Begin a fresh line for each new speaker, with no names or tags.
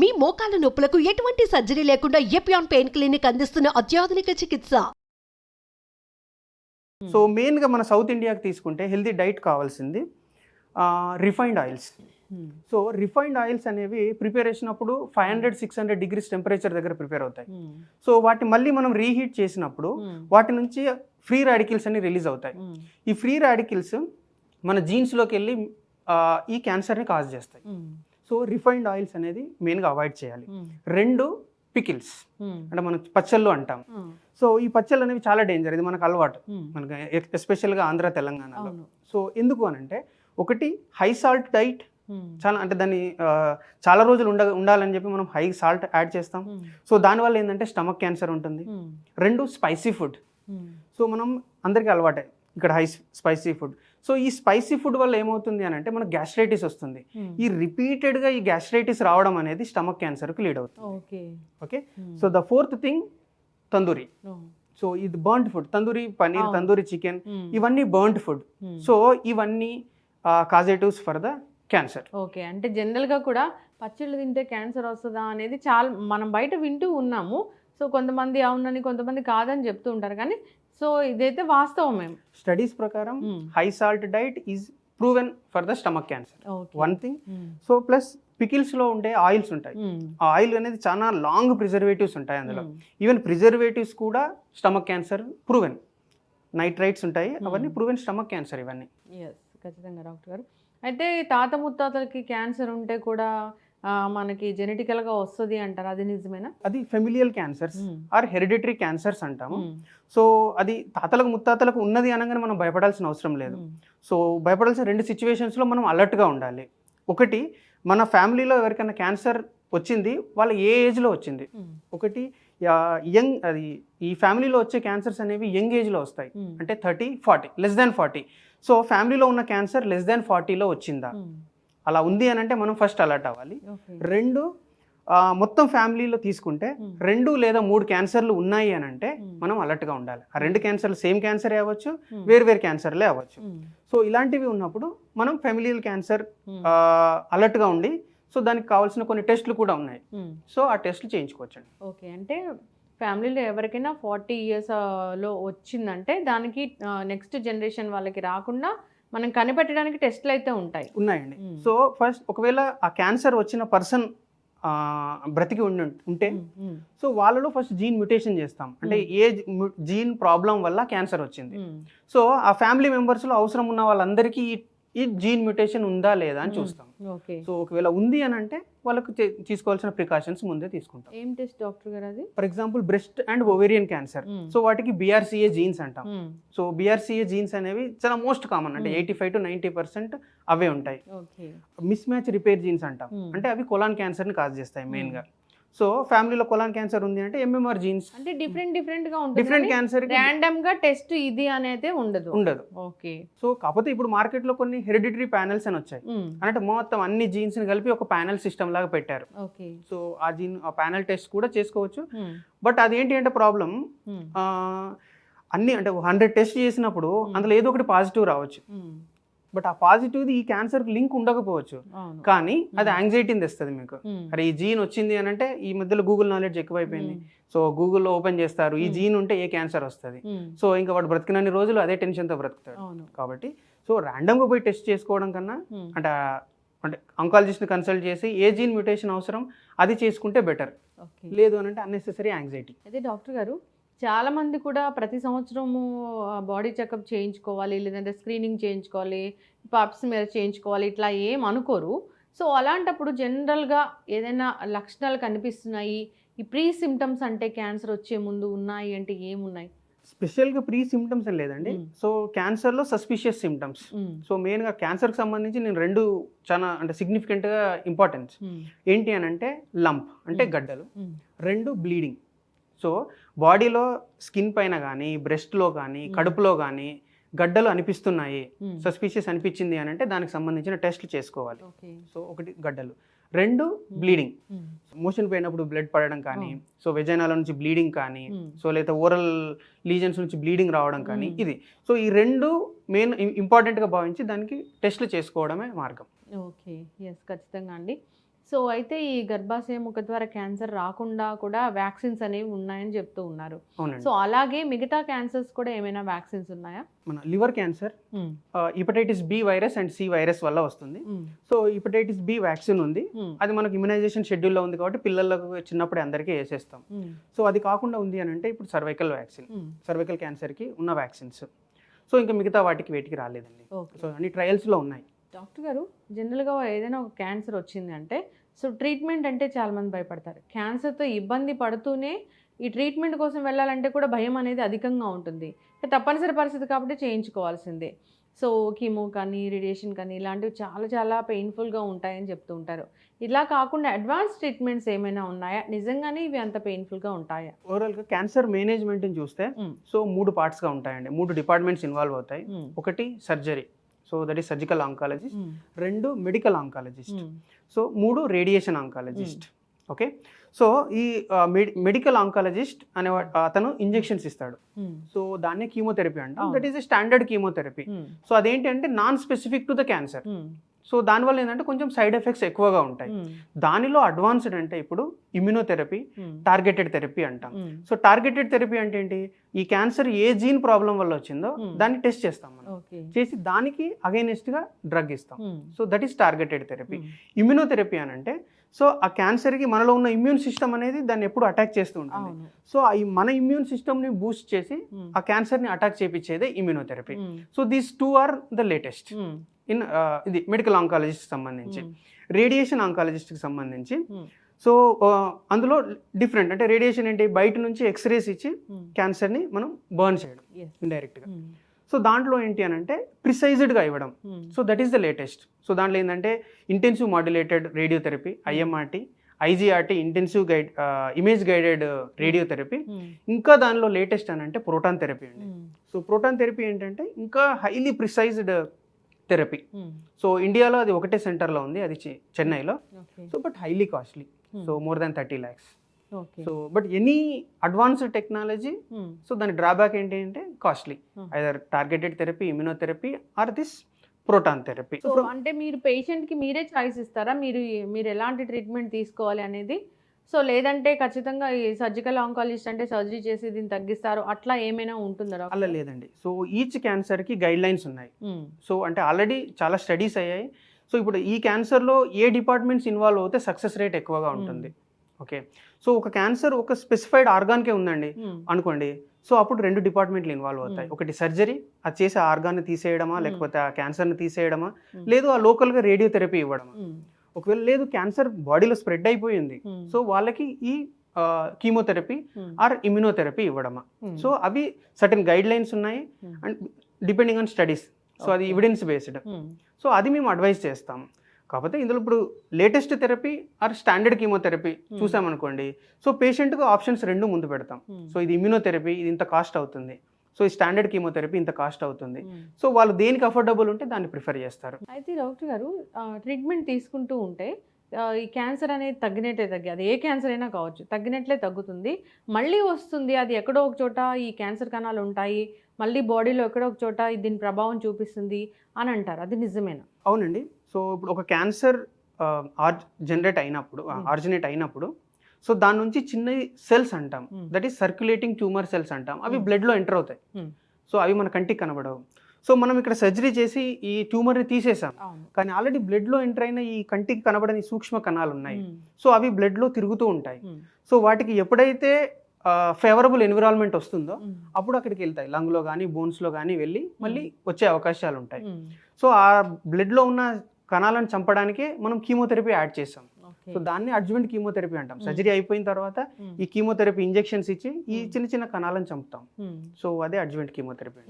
మీ మోకాల నొప్పులకు ఎటువంటి సర్జరీ లేకుండా ఎపియాన్ పెయిన్ క్లినిక్ అందిస్తున్న అత్యాధునిక చికిత్స.
సో మెయిన్గా మన సౌత్ ఇండియాకి తీసుకుంటే హెల్తీ డైట్ కావాల్సింది refined oils. So refined oils అనేవి ప్రిపేరేషన్ అప్పుడు five hundred six hundred degrees temperature దగ్గర ప్రిపేర్ అవుతాయి. సో వాటిని మళ్ళీ మనం రీహీట్ చేసినప్పుడు వాటి నుంచి ఫ్రీ రాడికిల్స్ అని రిలీజ్ అవుతాయి. ఈ ఫ్రీ రాడికిల్స్ మన జీన్స్లోకి వెళ్ళి ఈ క్యాన్సర్ని కాజ్ చేస్తాయి. సో రిఫైన్డ్ ఆయిల్స్ అనేది మెయిన్గా అవాయిడ్ చేయాలి. రెండు పికిల్స్ అంటే మనం పచ్చళ్ళు అంటాం. సో ఈ పచ్చళ్ళు అనేవి చాలా డేంజర్. ఇది మనకు అలవాటు. మనకి ఎస్పెషల్గా ఆంధ్ర తెలంగాణలో. సో ఎందుకు అని అంటే ఒకటి హై సాల్ట్ డైట్. చాలా అంటే దాన్ని చాలా రోజులు ఉండ ఉండాలని చెప్పి మనం హై సాల్ట్ యాడ్ చేస్తాం. సో దానివల్ల ఏంటంటే స్టమక్ క్యాన్సర్ ఉంటుంది. రెండు స్పైసీ ఫుడ్. సో మనం అందరికీ అలవాటే. ఇక్కడ హై స్పైసీ ఫుడ్. సో ఈ స్పైసీ ఫుడ్ వల్ల ఏమవుతుంది అని అంటే మనకు గ్యాస్ట్రైటిస్ వస్తుంది. ఈ రిపీటెడ్గా ఈ గ్యాస్ట్రైటిస్ రావడం అనేది స్టమక్ క్యాన్సర్కి లీడ్ అవుతుంది.
Okay.
Okay? So the fourth thing tandoori. So ఇది బర్న్డ్ ఫుడ్. తందూరి పనీర్
అవును.
తందూరి చికెన్ ఇవన్నీ బర్న్డ్ ఫుడ్. సో ఇవన్నీ causatives for the cancer.
Okay. అంటే జనరల్గా కూడా పచ్చళ్ళు తింటే క్యాన్సర్ వస్తుందా అనేది చాలా మనం బయట వింటూ ఉన్నాము. సో కొంతమంది అవునని కొంతమంది కాదని చెప్తూ ఉంటారు. కానీ సో ఇదైతే వాస్తవం మేము
స్టడీస్ ప్రకారం high salt diet is proven for the stomach cancer. One thing so plus పికిల్స్లో ఉండే ఆయిల్స్ ఉంటాయి. ఆ ఆయిల్ అనేది చాలా లాంగ్ ప్రిజర్వేటివ్స్ ఉంటాయి అందులో. ఈవెన్ ప్రిజర్వేటివ్స్ కూడా స్టమక్ క్యాన్సర్ ప్రూవెన్. నైట్రైట్స్ ఉంటాయి. అవన్నీ ప్రూవెన్ స్టమక్ క్యాన్సర్ ఇవన్నీ.
ఖచ్చితంగా డాక్టర్ గారు. అయితే తాత ముత్తాతలకి క్యాన్సర్ ఉంటే కూడా మనకి జెనెటికల్గా వస్తుంది అంటారు అది నిజమేనా
అది familial cancers. Or hereditary cancers అంటాము. సో అది తాతలకు ముత్తాతలకు ఉన్నది అనగానే మనం భయపడాల్సిన అవసరం లేదు. సో భయపడాల్సిన రెండు సిచ్యువేషన్స్లో మనం అలర్ట్గా ఉండాలి ఒకటి మన ఫ్యామిలీలో ఎవరికైనా క్యాన్సర్ వచ్చింది వాళ్ళ ఏ ఏజ్లో వచ్చింది. ఒకటి యంగ్ అది ఈ ఫ్యామిలీలో వచ్చే క్యాన్సర్స్ అనేవి యంగ్ ఏజ్లో వస్తాయి. అంటే thirty forty less than forty so ఫ్యామిలీలో ఉన్న క్యాన్సర్ లెస్ దాన్ ఫార్టీలో వచ్చిందా. అలా ఉంది అని అంటే మనం ఫస్ట్ అలర్ట్ అవ్వాలి రెండు మొత్తం ఫ్యామిలీలో తీసుకుంటే. రెండు లేదా మూడు క్యాన్సర్లు ఉన్నాయి అని అంటే. మనం అలర్ట్గా ఉండాలి ఆ రెండు క్యాన్సర్లు సేమ్ క్యాన్సరే అవ్వచ్చు. వేరు వేరు క్యాన్సర్లే అవ్వచ్చు. సో ఇలాంటివి ఉన్నప్పుడు మనం ఫెమిలియల్ క్యాన్సర్. అలర్ట్గా ఉండి సో దానికి కావాల్సిన కొన్ని టెస్ట్లు కూడా ఉన్నాయి. సో ఆ టెస్ట్లు చేయించుకోవచ్చండి
ఓకే అంటే ఫ్యామిలీలో ఎవరికైనా ఫార్టీ ఇయర్స్లో వచ్చిందంటే దానికి నెక్స్ట్ జనరేషన్ వాళ్ళకి రాకుండా మనం కనిపెట్టడానికి టెస్ట్లు అయితే ఉంటాయి
ఉన్నాయండి. సో ఫస్ట్ ఒకవేళ ఆ క్యాన్సర్ వచ్చిన పర్సన్ బ్రతికి ఉండి ఉంటే. సో వాళ్ళలో ఫస్ట్ జీన్ మ్యుటేషన్ చేస్తాం అంటే ఏ జీన్ ప్రాబ్లం వల్ల క్యాన్సర్ వచ్చింది. సో ఆ ఫ్యామిలీ మెంబర్స్లో అవసరం ఉన్న వాళ్ళందరికీ ఈ- జీన్ మ్యుటేషన్ ఉందా లేదా అని
మ్మ్.
చూస్తాం సో ఒకవేళ ఉంది అని అంటే వాళ్ళకు తీసుకోవాల్సిన ప్రికాషన్స్ ముందే తీసుకుంటాం
ఏం టెస్ట్ డాక్టర్ గారు అది
for example breast and ovarian cancer
hmm.
So వాటికి బీఆర్సీఏ జీన్స్ అంటాం
మ్మ్.
సో బీఆర్సీఏ జీన్స్ అనేవి చాలా మోస్ట్ కామన్ అంటే. Eighty five to ninety percent అవే ఉంటాయి
okay
mismatch repair genes అంటాం. అంటే అవి కొలాన్ క్యాన్సర్ని కాజ్ చేస్తాయి
మ్మ్.
మెయిన్గా సో ఫ్యామిలీలో కొలాన్ క్యాన్సర్ ఉంది అంటే ఎంఎంఆర్ జీన్స్
అంటే డిఫరెంట్ డిఫరెంట్గా
డిఫరెంట్
ఉంటుంది
క్యాన్సర్
ర్యాండమ్గా టెస్ట్ ఇది అనేది ఉండదు
ఉండదు
ఓకే
సో కాకపోతే ఇప్పుడు మార్కెట్లో కొన్ని హెరిడిటరీ ప్యానెల్స్ అని వచ్చాయి. అంటే మొత్తం అన్ని జీన్స్ని కలిపి ఒక ప్యానెల్ సిస్టమ్ లాగా పెట్టారు
ఓకే
సో ఆ జీన్ ఆ ప్యానెల్ టెస్ట్ కూడా చేసుకోవచ్చు. బట్ అదేంటి అంటే ప్రాబ్లం. అన్ని అంటే హండ్రెడ్ టెస్ట్ చేసినప్పుడు. అందులో ఏదో ఒకటి పాజిటివ్ రావచ్చు. బట్ ఆ పాజిటివ్ది ఈ క్యాన్సర్కి లింక్ ఉండకపోవచ్చు కానీ అది. యాంగ్జైటీని తెస్తుంది మీకు. అరే ఈ జీన్ వచ్చింది అని అంటే ఈ మధ్యలో గూగుల్ నాలెడ్జ్ ఎక్కువైపోయింది. సో గూగుల్లో ఓపెన్ చేస్తారు ఈ. జీన్ ఉంటే ఏ క్యాన్సర్ వస్తుంది. సో ఇంకా వాడు బ్రతికినన్ని రోజులు అదే టెన్షన్తో బ్రతుకుతాడు కాబట్టి సో ర్యాండమ్గా పోయి టెస్ట్ చేసుకోవడం కన్నా. అంటే అంటే అంకాలజిస్ట్ని కన్సల్ట్ చేసి ఏ జీన్ మ్యూటేషన్ అవసరం అది చేసుకుంటే బెటర్ లేదు అని అంటే అన్నెసెసరీ యాంగ్జైటీ
అయితే డాక్టర్ గారు చాలా మంది కూడా ప్రతి సంవత్సరము బాడీ చెకప్ చేయించుకోవాలి లేదంటే స్క్రీనింగ్ చేయించుకోవాలి పాప్స్ మీద చేయించుకోవాలి ఇట్లా ఏం అనుకోరు సో అలాంటప్పుడు జనరల్గా ఏదైనా లక్షణాలు కనిపిస్తున్నాయి ఈ ప్రీ సిమ్టమ్స్ అంటే క్యాన్సర్ వచ్చే ముందు ఉన్నాయి అంటే ఏమున్నాయి
స్పెషల్గా ప్రీ సిమ్టమ్స్ అని లేదండి. సో క్యాన్సర్లో సస్పిషియస్ సిమ్టమ్స్. సో మెయిన్గా క్యాన్సర్కి సంబంధించి నేను రెండు చాలా అంటే సిగ్నిఫికెంట్గా ఇంపార్టెన్స్. ఏంటి అని అంటే లంప్ అంటే. గడ్డలు. రెండు బ్లీడింగ్ సో బాడీలో స్కిన్ పైన కానీ బ్రెస్ట్లో కానీ. కడుపులో కానీ గడ్డలు అనిపిస్తున్నాయి. సస్పీషియస్ అనిపించింది అని అంటే దానికి సంబంధించిన టెస్ట్లు చేసుకోవాలి సో ఒకటి గడ్డలు రెండు బ్లీడింగ్. మోషన్ పోయినప్పుడు బ్లడ్ పడడం కానీ. సో వెజైనాల నుంచి బ్లీడింగ్ కానీ. సో లేదా ఓరల్ లీజన్స్ నుంచి బ్లీడింగ్ రావడం కానీ. ఇది సో ఈ రెండు మెయిన్ ఇంపార్టెంట్గా భావించి దానికి టెస్ట్లు చేసుకోవడమే మార్గం
ఓకే ఎస్ ఖచ్చితంగా అండి సో అయితే ఈ గర్భాశయ ముఖ ద్వారా క్యాన్సర్ రాకుండా కూడా వ్యాక్సిన్స్ అనేవి ఉన్నాయని చెప్తూ ఉన్నారు. సో అలాగే మిగతా క్యాన్సర్స్ కూడా ఏమైనా వ్యాక్సిన్స్ ఉన్నాయా?
మన liver cancer hepatitis B virus and C virus వల్ల వస్తుంది. సో హెపటైటిస్ బి వ్యాక్సిన్ ఉంది. అది మనకు ఇమ్యునైజేషన్ షెడ్యూల్లో ఉంది కాబట్టి పిల్లలకు చిన్నప్పుడే అందరికీ వేసేస్తాం. సో అది కాకుండా ఉంది అని అంటే ఇప్పుడు సర్వైకల్ వ్యాక్సిన్ సర్వైకల్ క్యాన్సర్కి ఉన్న వ్యాక్సిన్స్. సో ఇంకా మిగతా వాటికి వేటికి రాలేదండి. సో అన్ని ట్రయల్స్లో ఉన్నాయి.
డాక్టర్ గారు జనరల్గా ఏదైనా ఒక క్యాన్సర్ వచ్చింది అంటే సో ట్రీట్మెంట్ అంటే చాలా మంది భయపడతారు. క్యాన్సర్తో ఇబ్బంది పడుతూనే ఈ ట్రీట్మెంట్ కోసం వెళ్ళాలంటే కూడా భయం అనేది అధికంగా ఉంటుంది. తప్పనిసరి పరిస్థితి కాబట్టి చేయించుకోవాల్సిందే. సో కీమో కానీ రేడియేషన్ కానీ ఇలాంటివి చాలా చాలా పెయిన్ఫుల్గా ఉంటాయని చెప్తూ ఉంటారు. ఇలా కాకుండా అడ్వాన్స్ ట్రీట్మెంట్స్ ఏమైనా ఉన్నాయా? నిజంగానే ఇవి అంత పెయిన్ఫుల్గా ఉంటాయా?
ఓవరాల్గా క్యాన్సర్ మేనేజ్మెంట్ని చూస్తే సో మూడు పార్ట్స్గా ఉంటాయండి. మూడు డిపార్ట్మెంట్స్ ఇన్వాల్వ్ అవుతాయి. ఒకటి surgery. So that is surgical oncologist రెండు మెడికల్ ఆంకాలజిస్ట్ సో మూడు రేడియేషన్ ఆంకాలజిస్ట్ ఓకే సో ఈ మెడికల్ ఆంకాలజిస్ట్ అనే అతను ఇంజెక్షన్స్ ఇస్తాడు. సో దాన్నే కీమోథెరపీ అంటాం. That is standard chemotherapy so అదేంటి అంటే non specific to the cancer so దానివల్ల ఏంటంటే కొంచెం సైడ్ ఎఫెక్ట్స్ ఎక్కువగా ఉంటాయి. దానిలో అడ్వాన్స్డ్ అంటే ఇప్పుడు ఇమ్యునోథెరపీ టార్గెటెడ్ థెరపీ అంటాం. సో టార్గెటెడ్ థెరపీ అంటే ఏంటి? ఈ క్యాన్సర్ ఏ జీన్ ప్రాబ్లం వల్ల వచ్చిందో. దాన్ని టెస్ట్ చేస్తాం మనం. చేసి దానికి against గా డ్రగ్ ఇస్తాం. So that is targeted therapy. Immunotherapy అని అంటే సో ఆ క్యాన్సర్కి మనలో ఉన్న ఇమ్యూన్ సిస్టమ్ అనేది దాన్ని ఎప్పుడు అటాక్ చేస్తూ ఉంటుంది. సో ఈ మన ఇమ్యూన్ సిస్టమ్ని బూస్ట్ చేసి. ఆ క్యాన్సర్ని attack చేపించేదే immunotherapy. So these two are the latest. In ఇది మెడికల్ ఆంకాలజిస్ట్ సంబంధించి. రేడియేషన్ ఆంకాలజిస్ట్కి సంబంధించి. సో అందులో డిఫరెంట్ అంటే రేడియేషన్ ఏంటి బయట నుంచి ఎక్స్రేస్ ఇచ్చి. క్యాన్సర్ని మనం బర్న్ చేయడం. ఇండైరెక్ట్గా. సో దాంట్లో ఏంటి అని అంటే ప్రిసైజ్డ్గా ఇవ్వడం. So that is the latest so దాంట్లో ఏంటంటే intensive modulated radiotherapy IMRT IGRT intensive guide image guided radiotherapy. ఇంకా దానిలో లేటెస్ట్ అని అంటే ప్రోటాన్ థెరపీ అండి. సో ప్రోటాన్ థెరపీ ఏంటంటే ఇంకా హైలీ ప్రిసైజ్డ్ థెరపీ. సో ఇండియాలో అది ఒకటే సెంటర్లో ఉంది అది చెన్నైలో. So but highly costly. So more than thirty lakhs. So but any advanced technology. So దాని డ్రాబ్యాక్ ఏంటి అంటే costly. Either targeted therapy immunotherapy or this proton therapy
so అంటే మీరు పేషెంట్కి మీరే చాయిస్ ఇస్తారా మీరు మీరు ఎలాంటి ట్రీట్మెంట్ తీసుకోవాలి అనేది సో లేదంటే ఖచ్చితంగా ఈ సర్జికల్ ఆంకాలజిస్ట్ అంటే సర్జరీ చేసి దీన్ని తగ్గిస్తారు అట్లా ఏమైనా ఉంటుందా?
అలా లేదండి సో ఈచ్ క్యాన్సర్కి గైడ్ లైన్స్ ఉన్నాయి. సో అంటే ఆల్రెడీ చాలా స్టడీస్ అయ్యాయి సో ఇప్పుడు ఈ క్యాన్సర్లో ఏ డిపార్ట్మెంట్స్ ఇన్వాల్వ్ అవుతే సక్సెస్ రేట్ ఎక్కువగా ఉంటుంది ఓకే సో ఒక క్యాన్సర్ ఒక స్పెసిఫైడ్ ఆర్గాన్కే ఉందండి. అనుకోండి సో అప్పుడు రెండు డిపార్ట్మెంట్లు ఇన్వాల్వ్ అవుతాయి. ఒకటి సర్జరీ అది చేసే ఆర్గాన్ని తీసేయడమా. లేకపోతే ఆ క్యాన్సర్ని తీసేయడమా. లేదు ఆ లోకల్గా రేడియోథెరపీ ఇవ్వడమా. ఒకవేళ లేదు క్యాన్సర్ బాడీలో స్ప్రెడ్ అయిపోయింది
Hmm.
సో వాళ్ళకి ఈ కీమోథెరపీ
Hmm.
ఆర్ ఇమ్యునోథెరపీ ఇవ్వడమా
Hmm.
సో అవి సర్టన్ గైడ్ లైన్స్ ఉన్నాయి
Hmm.
And depending on studies so అది. Evidence based
Hmm.
సో అది మేము అడ్వైస్ చేస్తాం కాకపోతే ఇందులో ఇప్పుడు latest therapy or standard chemotherapy
Hmm.
చూసామనుకోండి సో పేషెంట్కి ఆప్షన్స్ రెండు ముందు పెడతాం
Hmm.
సో ఇది ఇమ్యునోథెరపీ ఇది ఇంత కాస్ట్ అవుతుంది సో ఈ స్టాండర్డ్ కీమోథెరపీ ఇంత కాస్ట్ అవుతుంది.
Hmm.
సో వాళ్ళు దేనికి అఫోర్డబుల్ ఉంటే దాన్ని ప్రిఫర్ చేస్తారు.
అయితే డాక్టర్ గారు ట్రీట్మెంట్ తీసుకుంటూ ఉంటే ఈ క్యాన్సర్ అనేది తగ్గినట్టే తగ్గి అది ఏ క్యాన్సర్ అయినా కావచ్చు తగ్గినట్లే తగ్గుతుంది. మళ్ళీ వస్తుంది అది ఎక్కడో ఒక చోట ఈ క్యాన్సర్ కణాలు ఉంటాయి మళ్ళీ బాడీలో ఎక్కడో ఒక చోట దీని ప్రభావం చూపిస్తుంది అని అంటారు. అది నిజమేనా?
అవునండి. సో ఇప్పుడు ఒక క్యాన్సర్ ఆర్ జనరేట్ అయినప్పుడు
Hmm.
ఆర్జినేట్ అయినప్పుడు సో దాని నుంచి చిన్న సెల్స్ అంటాం.
Hmm.
That is circulating tumour cells అంటాం. అవి
Hmm.
బ్లడ్లో ఎంటర్ అవుతాయి.
Hmm.
సో అవి మన కంటికి కనబడవు. సో మనం ఇక్కడ సర్జరీ చేసి ఈ ట్యూమర్ని తీసేసాం. కానీ ఆల్రెడీ బ్లడ్లో ఎంటర్ అయిన ఈ కంటికి కనబడని సూక్ష్మ కణాలు ఉన్నాయి. సో అవి బ్లడ్లో తిరుగుతూ ఉంటాయి. సో వాటికి ఎప్పుడైతే ఫేవరబుల్ ఎన్విరాన్మెంట్ వస్తుందో అప్పుడు అక్కడికి వెళ్తాయి. లంగ్లో కానీ బోన్స్లో కానీ వెళ్ళి మళ్ళీ వచ్చే అవకాశాలు ఉంటాయి. సో ఆ బ్లడ్లో ఉన్న కణాలను చంపడానికే మనం కీమోథెరపీ యాడ్ చేసాం. సో దాన్ని అడ్జువెంట్ కీమోథెరపీ అంటాం. సర్జరీ అయిపోయిన తర్వాత ఈ కీమోథెరపీ ఇంజెక్షన్స్ ఇచ్చి ఈ చిన్న చిన్న కణాలను చంపుతాం. సో అదే అడ్జువెంట్ కీమోథెరపీ